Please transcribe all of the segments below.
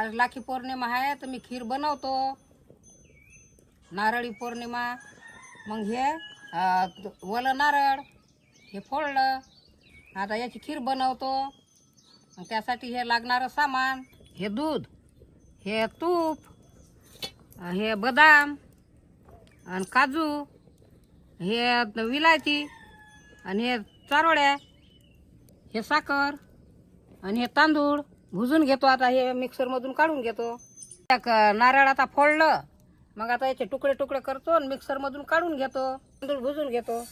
आज लाखी पौर्णिमा आहे तर मी खीर बनवतो. नारळी पौर्णिमा. मग हे वलं नारळ हे फोडलं. आता याची खीर बनवतो. मग त्यासाठी हे लागणारं सामान हे दूध हे तूप हे बदाम आणि काजू हे विलायची आणि हे चारोळ्या हे साखर आणि हे तांदूळ. भुजून घेतो आता हे मिक्सरमधून काढून घेतो. नारळ आता फोडलं. मग आता याचे तुकडे तुकडे करतो आणि मिक्सरमधून काढून घेतो. तांदूळ भुजून घेतो.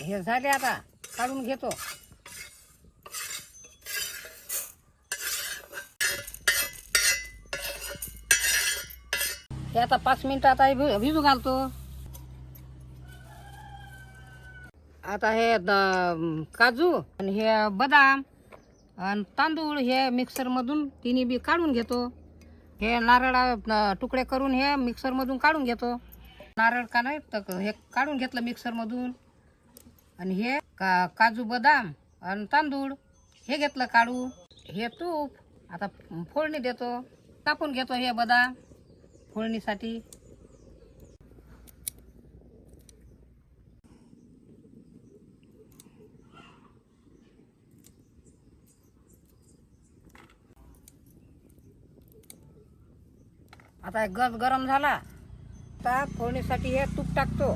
हे झाले आता. काढून घेतो. हे आता पाच मिनिटं आता हे भि- भिजू घालतो. आता हे द- काजू आणि हे बदाम आणि तांदूळ हे मिक्सरमधून तिन्ही बी काढून घेतो. हे नारळा तुकडे करून हे मिक्सरमधून काढून घेतो. नारळ का नाही तर हे काढून घेतलं मिक्सरमधून आणि हे का काजू बदाम आणि तांदूळ हे घेतलं काढू हे तूप आता फोडणी देतो. कापून घेतो हे बदाम. फोडणीसाठी आता गस गरम झाला आता फोडणीसाठी हे तूप टाकतो.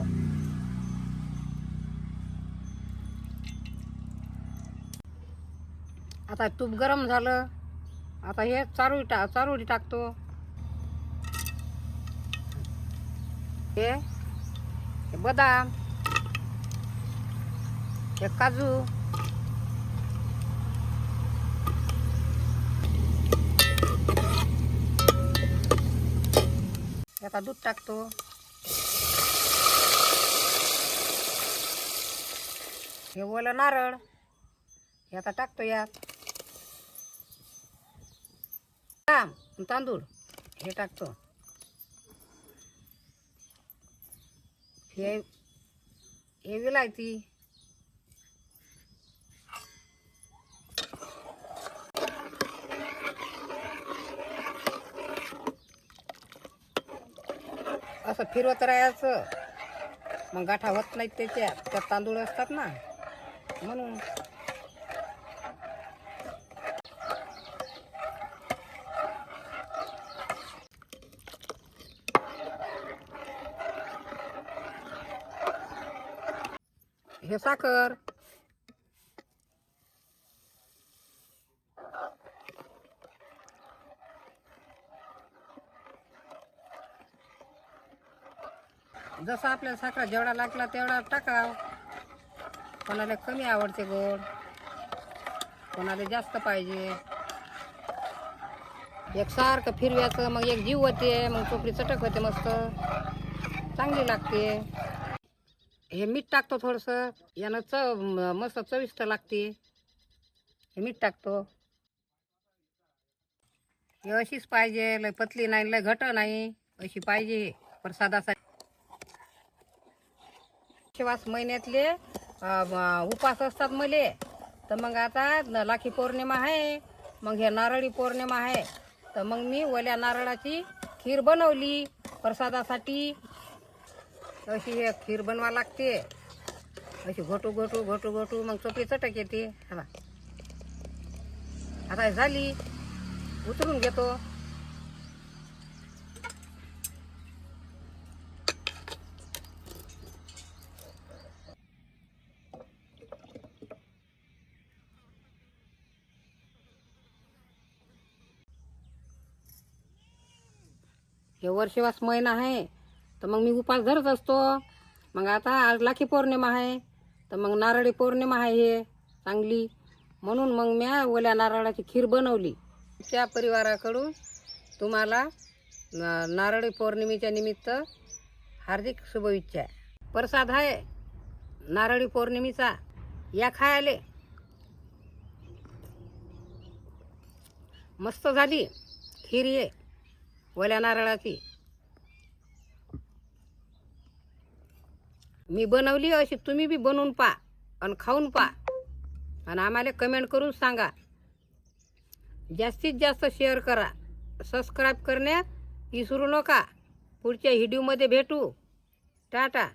आता तूप गरम झालं आता हे चारोळी टा चारोळी टाकतो. हे. हे बदाम. हे काजू. आता दूध टाकतो. हे ओलं नारळ. हे आता टाकतो यात. तांदूळ. हे टाकतो. हे हे विलायती असं फिरवत राहायचं. मग गाठा होत नाहीत त्याच्या त्यात तांदूळ असतात ना. म्हणून हे साखर. जसं आपल्याला साखर जेवढा लागला तेवढा टाकाव. कोणाला कमी आवडते गोड कोणाला जास्त पाहिजे. एक सारखं फिरव्याचं मग एक जीव होते मग चोपडी चटक होते मस्त. चांगली लागते. हे मीठ टाकतो थोडंसं. यानं चव मस्त चविष्ट लागते. हे मीठ टाकतो. हे अशीच पाहिजे लय पतली नाही लय घट नाही. अशी पाहिजे प्रसादासाठी. शिवास महिन्यातले उपास असतात मले. तर मग आता लाखी पौर्णिमा आहे. मग हे नारळी पौर्णिमा आहे. तर मग मी ओल्या नारळाची खीर बनवली. प्रसादासाठी अशी हे खीर बनवा लागते. अशी घोटू घोटू घोटू घोटू मग चोपी चटक येते. हा आता झाली. उतरून घेतो. हे वर्षवास महिना आहे. तर मग मी उपास धरत असतो. मग आता आज लाखी पौर्णिमा आहे. तर मग नारळी पौर्णिमा आहे हे चांगली. म्हणून मग म्या ओल्या नारळाची खीर बनवली. त्या परिवाराकडून तुम्हाला नारळी पौर्णिमेच्या निमित्त हार्दिक शुभेच्छा. प्रसाद आहे नारळी पौर्णिमेचा. या खायले. मस्त झाली खीर ये ओल्या नारळाची. मी बनवली अशी तुम्ही बी बनवून पा आणि खाऊन पा आणि आम्हाला कमेंट करून सांगा. जास्तीत जास्त शेअर करा. सबस्क्राईब करण्यात विसरू नका. पुढच्या व्हिडिओमध्ये भेटू. टाटा.